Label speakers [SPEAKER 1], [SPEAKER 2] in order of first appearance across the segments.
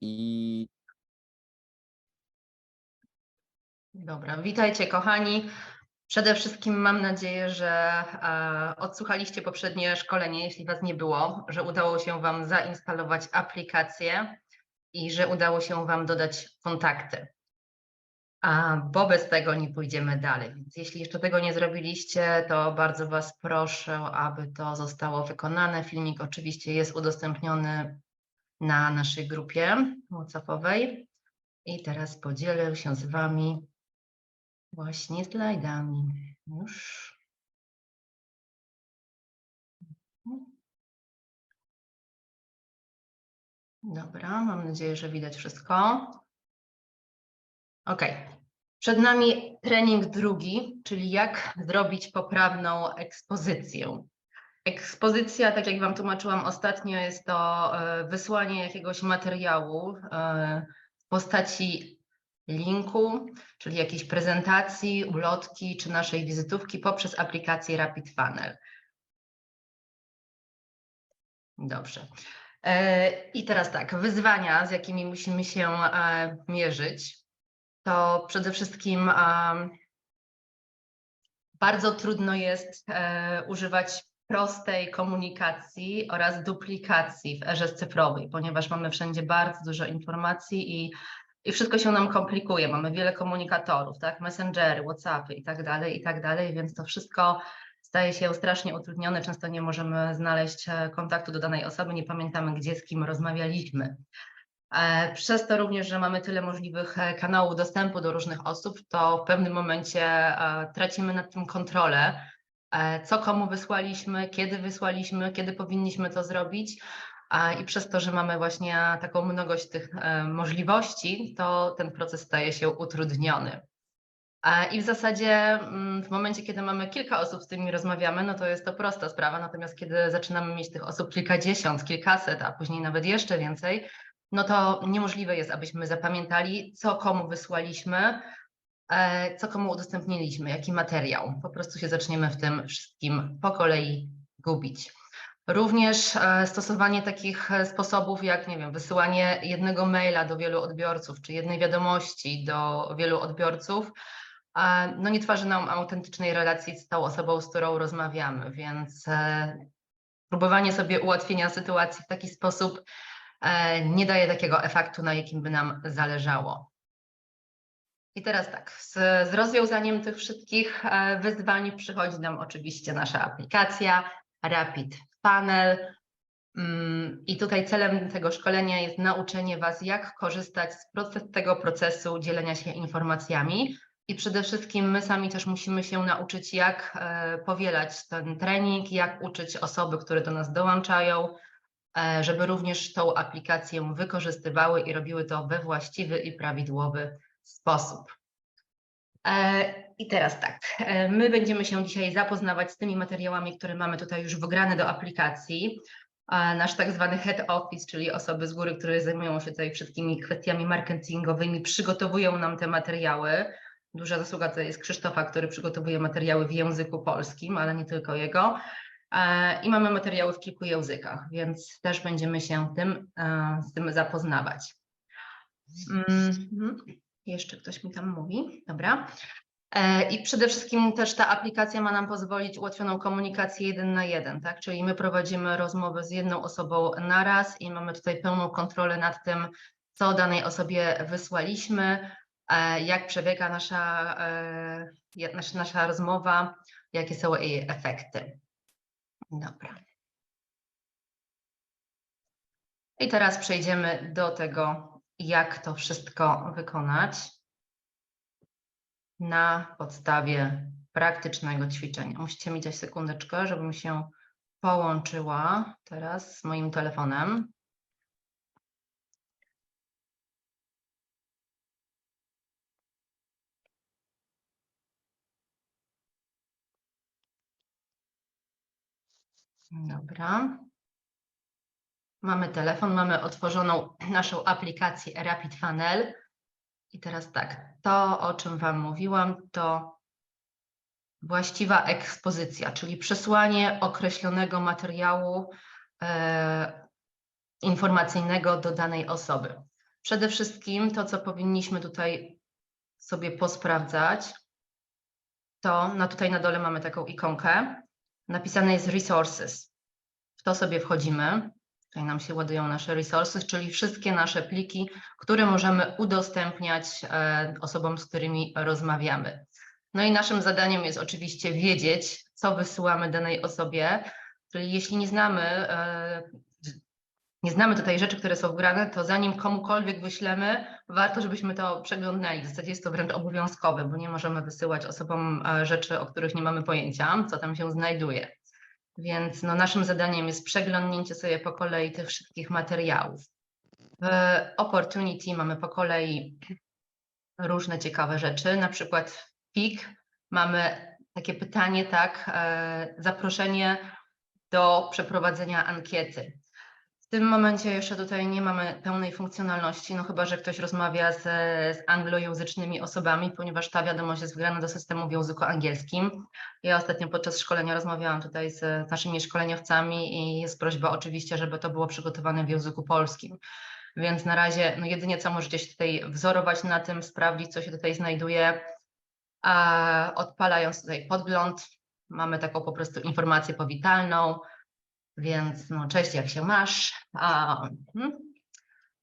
[SPEAKER 1] i
[SPEAKER 2] Dobra, witajcie kochani. Przede wszystkim mam nadzieję, że e, odsłuchaliście poprzednie szkolenie, jeśli Was nie było, że udało się Wam zainstalować aplikację i że udało się Wam dodać kontakty. A, bo bez tego nie pójdziemy dalej. Więc jeśli jeszcze tego nie zrobiliście, to bardzo Was proszę, aby to zostało wykonane. Filmik oczywiście jest udostępniony na naszej grupie WhatsAppowej. I teraz podzielę się z Wami właśnie slajdami. Już. Dobra, mam nadzieję, że widać wszystko. Ok. Przed nami trening drugi, czyli jak zrobić poprawną ekspozycję. Ekspozycja, tak jak Wam tłumaczyłam ostatnio, jest to e, wysłanie jakiegoś materiału e, w postaci linku, czyli jakiejś prezentacji, ulotki czy naszej wizytówki poprzez aplikację Rapid Funnel. Dobrze. E, I teraz tak, wyzwania, z jakimi musimy się mierzyć, to przede wszystkim bardzo trudno jest używać prostej komunikacji oraz duplikacji w erze cyfrowej, ponieważ mamy wszędzie bardzo dużo informacji i, i wszystko się nam komplikuje. Mamy wiele komunikatorów, tak, messengery, whatsappy i tak dalej, i tak dalej, więc to wszystko staje się strasznie utrudnione. Często nie możemy znaleźć e, kontaktu do danej osoby, nie pamiętamy, gdzie z kim rozmawialiśmy. E, Przez to również, że mamy tyle możliwych e, kanałów dostępu do różnych osób, to w pewnym momencie tracimy nad tym kontrolę, co komu wysłaliśmy, kiedy wysłaliśmy, kiedy powinniśmy to zrobić. I przez to, że mamy właśnie taką mnogość tych e, możliwości, to ten proces staje się utrudniony. E, I w zasadzie mm, w momencie, kiedy mamy kilka osób, z którymi rozmawiamy, no to jest to prosta sprawa, natomiast kiedy zaczynamy mieć tych osób kilkadziesiąt, kilkaset, a później nawet jeszcze więcej, no to niemożliwe jest, abyśmy zapamiętali, co komu wysłaliśmy, e, co komu udostępniliśmy, jaki materiał. Po prostu się zaczniemy w tym wszystkim po kolei gubić. Również e, stosowanie takich e, sposobów jak, nie wiem, wysyłanie jednego maila do wielu odbiorców, czy jednej wiadomości do wielu odbiorców, e, no nie tworzy nam autentycznej relacji z tą osobą, z którą rozmawiamy, więc e, próbowanie sobie ułatwienia sytuacji w taki sposób e, nie daje takiego efektu, na jakim by nam zależało. I teraz tak, z, z rozwiązaniem tych wszystkich e, wyzwań przychodzi nam oczywiście nasza aplikacja Rapid Funnel. Mm, I tutaj celem tego szkolenia jest nauczenie Was, jak korzystać z proces, tego procesu dzielenia się informacjami. I przede wszystkim my sami też musimy się nauczyć, jak e, powielać ten trening, jak uczyć osoby, które do nas dołączają, e, żeby również tą aplikację wykorzystywały i robiły to we właściwy i prawidłowy sposób. E, I teraz tak, e, my będziemy się dzisiaj zapoznawać z tymi materiałami, które mamy tutaj już wgrane do aplikacji. A Nasz tak zwany head office, czyli osoby z góry, które zajmują się tutaj wszystkimi kwestiami marketingowymi, przygotowują nam te materiały. Duża zasługa to jest Krzysztofa, który przygotowuje materiały w języku polskim, ale nie tylko jego. E, I mamy materiały w kilku językach, więc też będziemy się tym, e, z tym zapoznawać. Mhm. Jeszcze ktoś mi tam mówi, dobra. E, I przede wszystkim też ta aplikacja ma nam pozwolić ułatwioną komunikację jeden na jeden, tak? Czyli my prowadzimy rozmowę z jedną osobą na raz i mamy tutaj pełną kontrolę nad tym, co danej osobie wysłaliśmy, e, jak przebiega nasza, e, nasza, nasza rozmowa, jakie są jej efekty. Dobra. I teraz przejdziemy do tego, jak to wszystko wykonać na podstawie praktycznego ćwiczenia. Musicie mi dać sekundeczkę, żebym się połączyła teraz z moim telefonem. Dobra. Mamy telefon, mamy otworzoną naszą aplikację Rapid Funnel. I teraz tak, to o czym Wam mówiłam, to właściwa ekspozycja, czyli przesłanie określonego materiału e, informacyjnego do danej osoby. Przede wszystkim to, co powinniśmy tutaj sobie posprawdzać, to no tutaj na dole mamy taką ikonkę. Napisane jest resources. W to sobie wchodzimy. Tutaj nam się ładują nasze resources, czyli wszystkie nasze pliki, które możemy udostępniać e, osobom, z którymi rozmawiamy. No i naszym zadaniem jest oczywiście wiedzieć, co wysyłamy danej osobie, czyli jeśli nie znamy, e, nie znamy tutaj rzeczy, które są wgrane, to zanim komukolwiek wyślemy, warto, żebyśmy to przeglądali. W zasadzie jest to wręcz obowiązkowe, bo nie możemy wysyłać osobom e, rzeczy, o których nie mamy pojęcia, co tam się znajduje. Więc no, naszym zadaniem jest przeglądnięcie sobie po kolei tych wszystkich materiałów. W Opportunity mamy po kolei różne ciekawe rzeczy, na przykład w PIK mamy takie pytanie, tak, e, zaproszenie do przeprowadzenia ankiety. W tym momencie jeszcze tutaj nie mamy pełnej funkcjonalności, no chyba, że ktoś rozmawia z, z anglojęzycznymi osobami, ponieważ ta wiadomość jest wgrana do systemu w języku angielskim. Ja ostatnio podczas szkolenia rozmawiałam tutaj z naszymi szkoleniowcami i jest prośba oczywiście, żeby to było przygotowane w języku polskim. Więc na razie no jedynie co możecie się tutaj wzorować na tym, sprawdzić, co się tutaj znajduje, a odpalając tutaj podgląd, mamy taką po prostu informację powitalną, więc no cześć, jak się masz? A, hmm.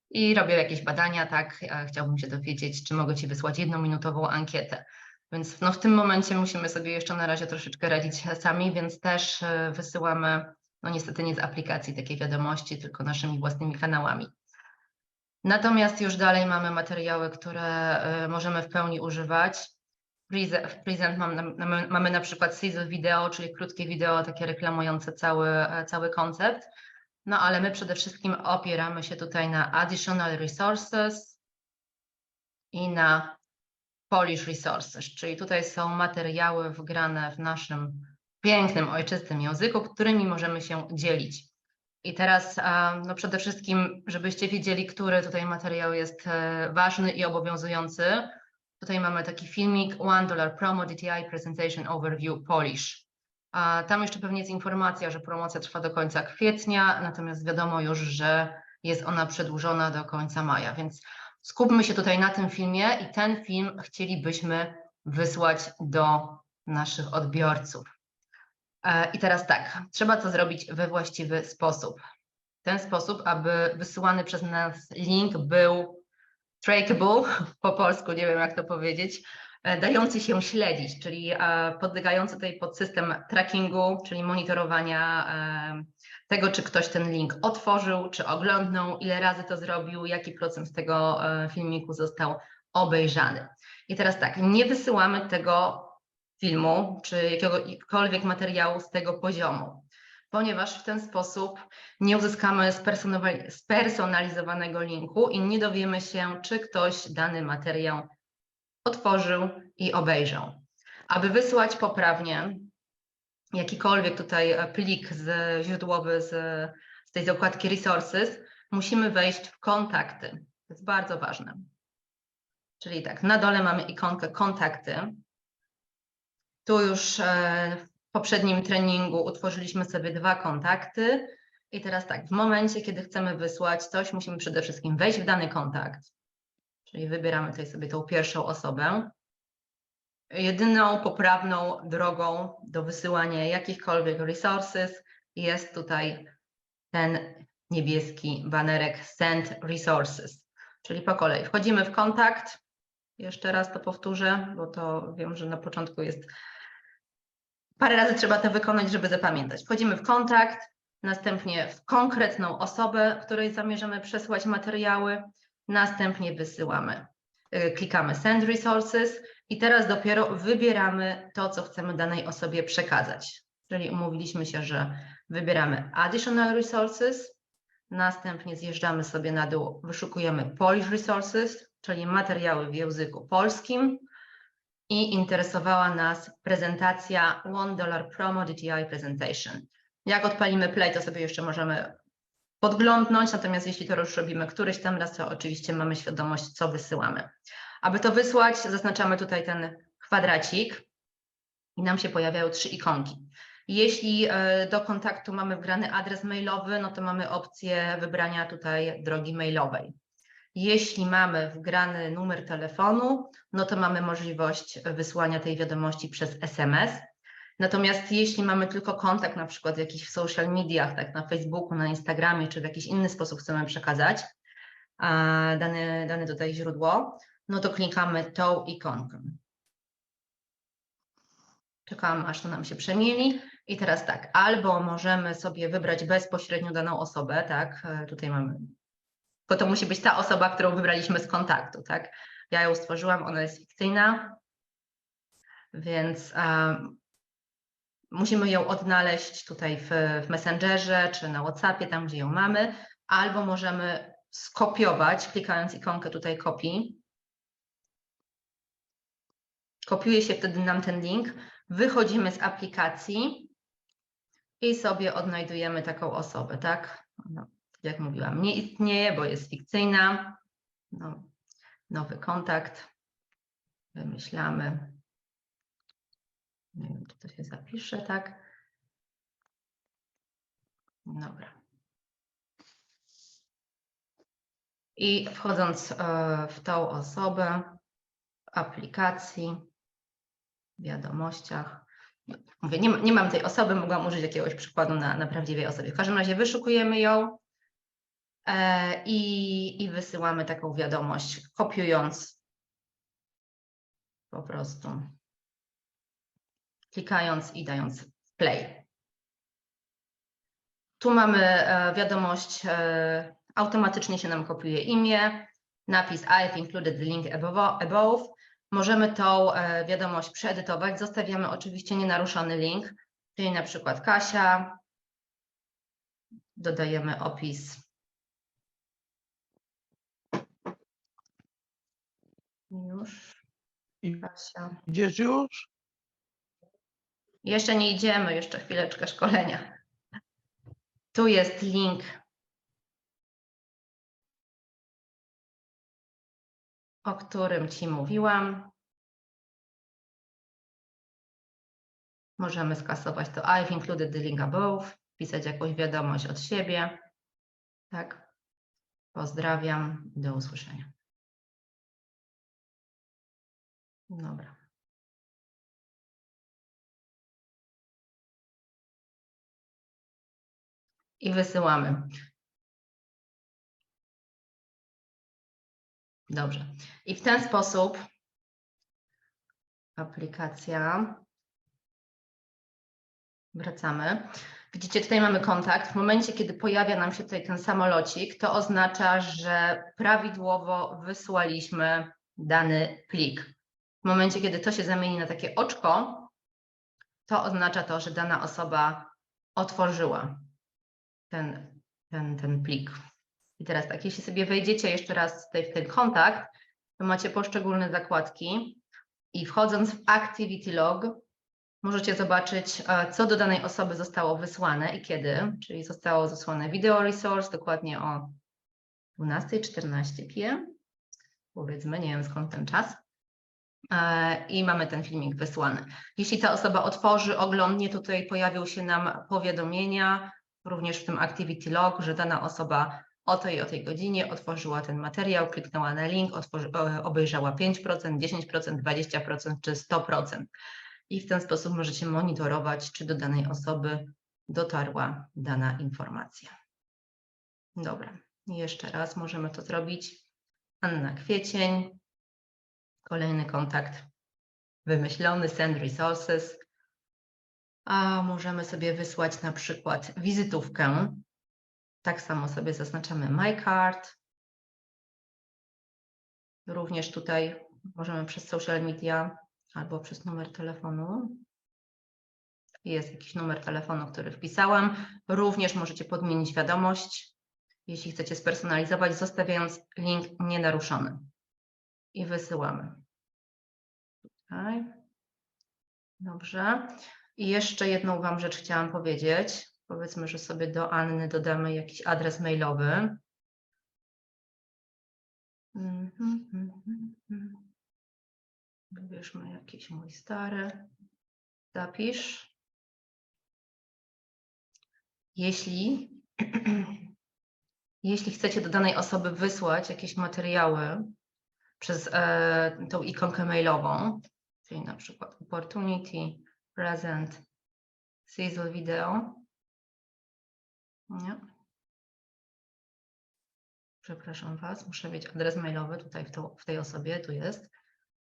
[SPEAKER 2] I robię jakieś badania, tak, chciałbym się dowiedzieć, czy mogę Ci wysłać jednominutową ankietę. Więc no, w tym momencie musimy sobie jeszcze na razie troszeczkę radzić sami, więc też e, wysyłamy, no niestety nie z aplikacji takie wiadomości, tylko naszymi własnymi kanałami. Natomiast już dalej mamy materiały, które e, możemy w pełni używać. W Present mamy, mamy na przykład sizzle video, czyli krótkie wideo takie reklamujące cały, cały koncept. No ale my przede wszystkim opieramy się tutaj na additional resources i na Polish resources, czyli tutaj są materiały wgrane w naszym pięknym, ojczystym języku, którymi możemy się dzielić. I teraz no przede wszystkim, żebyście wiedzieli, który tutaj materiał jest e, ważny i obowiązujący, Tutaj mamy taki filmik One Dollar Promo DTI Presentation Overview Polish. A tam jeszcze pewnie jest informacja, że promocja trwa do końca kwietnia, natomiast wiadomo już, że jest ona przedłużona do końca maja, więc skupmy się tutaj na tym filmie i ten film chcielibyśmy wysłać do naszych odbiorców. E, I teraz tak, trzeba to zrobić we właściwy sposób. W ten sposób, aby wysyłany przez nas link był trackable, po polsku nie wiem jak to powiedzieć, e, dający się śledzić, czyli e, podlegający tutaj pod system trackingu, czyli monitorowania e, tego, czy ktoś ten link otworzył, czy oglądnął, ile razy to zrobił, jaki procent tego filmiku został obejrzany. I teraz tak, nie wysyłamy tego filmu, czy jakiegokolwiek materiału z tego poziomu ponieważ w ten sposób nie uzyskamy spersonalizowanego linku i nie dowiemy się, czy ktoś dany materiał otworzył i obejrzał. Aby wysłać poprawnie jakikolwiek tutaj plik z, źródłowy z, z tej zakładki Resources, musimy wejść w kontakty. To jest bardzo ważne. Czyli tak, na dole mamy ikonkę kontakty. Tu już e, poprzednim treningu utworzyliśmy sobie dwa kontakty. I teraz tak, w momencie, kiedy chcemy wysłać coś, musimy przede wszystkim wejść w dany kontakt, czyli wybieramy tutaj sobie tą pierwszą osobę. Jedyną poprawną drogą do wysyłania jakichkolwiek resources jest tutaj ten niebieski banerek Send Resources, czyli po kolei wchodzimy w kontakt. Jeszcze raz to powtórzę, bo to wiem, że na początku jest Parę razy trzeba to wykonać, żeby zapamiętać. Wchodzimy w kontakt, następnie w konkretną osobę, której zamierzamy przesłać materiały, następnie wysyłamy. Y, klikamy Send Resources i teraz dopiero wybieramy to, co chcemy danej osobie przekazać. Czyli umówiliśmy się, że wybieramy Additional Resources, następnie zjeżdżamy sobie na dół, wyszukujemy Polish Resources, czyli materiały w języku polskim, i interesowała nas prezentacja One Dollar Promo DTI Presentation. Jak odpalimy play, to sobie jeszcze możemy podglądnąć, natomiast jeśli to już robimy któryś tam raz, to oczywiście mamy świadomość, co wysyłamy. Aby to wysłać, zaznaczamy tutaj ten kwadracik i nam się pojawiają trzy ikonki. Jeśli e, do kontaktu mamy wgrany adres mailowy, no to mamy opcję wybrania tutaj drogi mailowej. Jeśli mamy wgrany numer telefonu, no to mamy możliwość wysłania tej wiadomości przez SMS. Natomiast jeśli mamy tylko kontakt na przykład w jakichś social mediach, tak na Facebooku, na Instagramie, czy w jakiś inny sposób chcemy przekazać dane, dane tutaj źródło, no to klikamy tą ikonkę. Czekamy, aż to nam się przemieli. I teraz tak, albo możemy sobie wybrać bezpośrednio daną osobę, tak, e, tutaj mamy, bo to musi być ta osoba, którą wybraliśmy z kontaktu, tak. Ja ją stworzyłam, ona jest fikcyjna, więc um, musimy ją odnaleźć tutaj w, w Messengerze czy na WhatsAppie, tam gdzie ją mamy, albo możemy skopiować, klikając ikonkę tutaj kopii. Kopiuje się wtedy nam ten link, wychodzimy z aplikacji i sobie odnajdujemy taką osobę, tak? No, jak mówiłam, nie istnieje, bo jest fikcyjna. No, nowy kontakt. Wymyślamy. Nie wiem, czy to się zapisze, tak? Dobra. I wchodząc e, w tą osobę w aplikacji, w wiadomościach, mówię, nie, nie mam tej osoby, mogłam użyć jakiegoś przykładu na, na prawdziwej osobie. W każdym razie wyszukujemy ją i, i wysyłamy taką wiadomość, kopiując po prostu, klikając i dając play. Tu mamy e, wiadomość, e, automatycznie się nam kopiuje imię, napis I've included the link above. Możemy tą e, wiadomość przeedytować. Zostawiamy oczywiście nienaruszony link, czyli na przykład Kasia. Dodajemy opis. Już. Kasia.
[SPEAKER 1] Idziesz już?
[SPEAKER 2] Jeszcze nie idziemy, jeszcze chwileczkę szkolenia. Tu jest link. O którym Ci mówiłam. Możemy skasować to I've included the link above, pisać jakąś wiadomość od siebie. Tak. Pozdrawiam, do usłyszenia. Dobra. i wysyłamy. Dobrze. I w ten sposób aplikacja. Wracamy. Widzicie, tutaj mamy kontakt. W momencie, kiedy pojawia nam się tutaj ten samolocik, to oznacza, że prawidłowo wysłaliśmy dany plik. W momencie, kiedy to się zamieni na takie oczko, to oznacza to, że dana osoba otworzyła ten, ten, ten plik. I teraz tak, jeśli sobie wejdziecie jeszcze raz tutaj w ten kontakt, to macie poszczególne zakładki i wchodząc w Activity Log możecie zobaczyć, e, co do danej osoby zostało wysłane i kiedy, czyli zostało zesłane Video Resource dokładnie o 12.14 p.m. Powiedzmy, nie wiem skąd ten czas. E, I mamy ten filmik wysłany. Jeśli ta osoba otworzy, oglądnie, tutaj pojawią się nam powiadomienia, również w tym Activity Log, że dana osoba o tej o tej godzinie otworzyła ten materiał, kliknęła na link, obejrzała 5%, 10%, 20% czy 100%. I w ten sposób możecie monitorować, czy do danej osoby dotarła dana informacja. Dobra, jeszcze raz możemy to zrobić. Anna Kwiecień, kolejny kontakt wymyślony, send resources. A możemy sobie wysłać na przykład wizytówkę. Tak samo sobie zaznaczamy My Card. Również tutaj możemy przez social media albo przez numer telefonu. Jest jakiś numer telefonu, który wpisałam. Również możecie podmienić wiadomość, jeśli chcecie spersonalizować, zostawiając link nienaruszony. I wysyłamy. Tutaj. Dobrze. I jeszcze jedną Wam rzecz chciałam powiedzieć. Powiedzmy, że sobie do Anny dodamy jakiś adres mailowy. Wybierzmy jakiś mój stary. Zapisz. Jeśli, jeśli chcecie do danej osoby wysłać jakieś materiały przez e, tą ikonkę mailową, czyli na przykład opportunity, present, sizzle video. Nie. Przepraszam Was, muszę mieć adres mailowy tutaj w, to, w tej osobie, tu jest.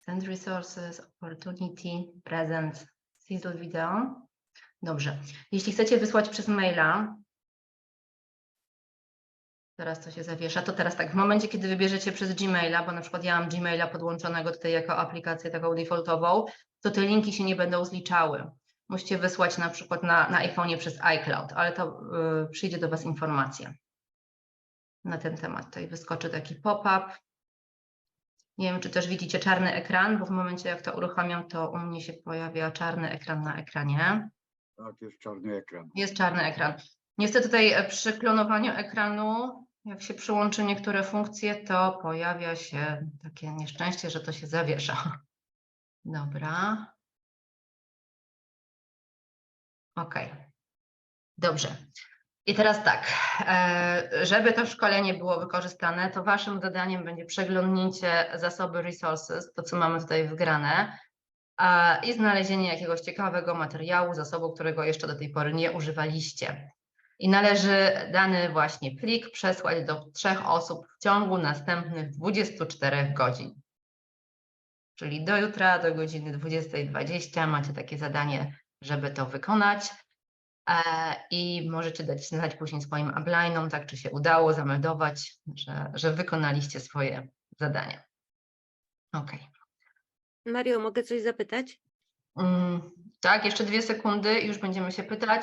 [SPEAKER 2] Send resources, opportunity, present, sizzle video. Dobrze. Jeśli chcecie wysłać przez maila, teraz to się zawiesza, to teraz tak, w momencie, kiedy wybierzecie przez Gmaila, bo na przykład ja mam Gmaila podłączonego tutaj jako aplikację taką defaultową, to te linki się nie będą zliczały. Musicie wysłać na przykład na, na iPhone'ie przez iCloud, ale to y, przyjdzie do Was informacja na ten temat. Tutaj wyskoczy taki pop-up. Nie wiem, czy też widzicie czarny ekran, bo w momencie, jak to uruchamiam, to u mnie się pojawia czarny ekran na ekranie.
[SPEAKER 1] Tak, jest czarny ekran.
[SPEAKER 2] Jest czarny ekran. Niestety tutaj e, przy klonowaniu ekranu, jak się przyłączy niektóre funkcje, to pojawia się takie nieszczęście, że to się zawiesza. Dobra. OK. Dobrze. I teraz tak, e, żeby to szkolenie było wykorzystane, to waszym zadaniem będzie przeglądnięcie zasoby resources, to co mamy tutaj wgrane, i znalezienie jakiegoś ciekawego materiału, zasobu, którego jeszcze do tej pory nie używaliście. I należy dany właśnie plik przesłać do trzech osób w ciągu następnych 24 godzin. Czyli do jutra, do godziny 20.20 macie takie zadanie, żeby to wykonać. E, I możecie dać znać później swoim upline'om, tak czy się udało zameldować, że, że wykonaliście swoje zadanie. OK.
[SPEAKER 3] Mario, mogę coś zapytać?
[SPEAKER 2] Mm, Tak, jeszcze dwie sekundy i już będziemy się pytać.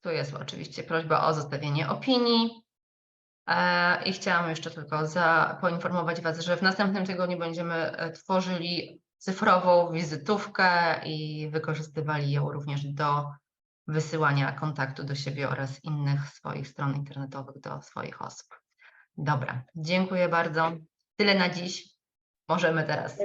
[SPEAKER 2] Tu jest oczywiście prośba o zostawienie opinii. E, I chciałam jeszcze tylko za, poinformować Was, że w następnym tygodniu będziemy e, tworzyli cyfrową wizytówkę i wykorzystywali ją również do wysyłania kontaktu do siebie oraz innych swoich stron internetowych do swoich osób. Dobra, dziękuję bardzo. Tyle na dziś. Możemy teraz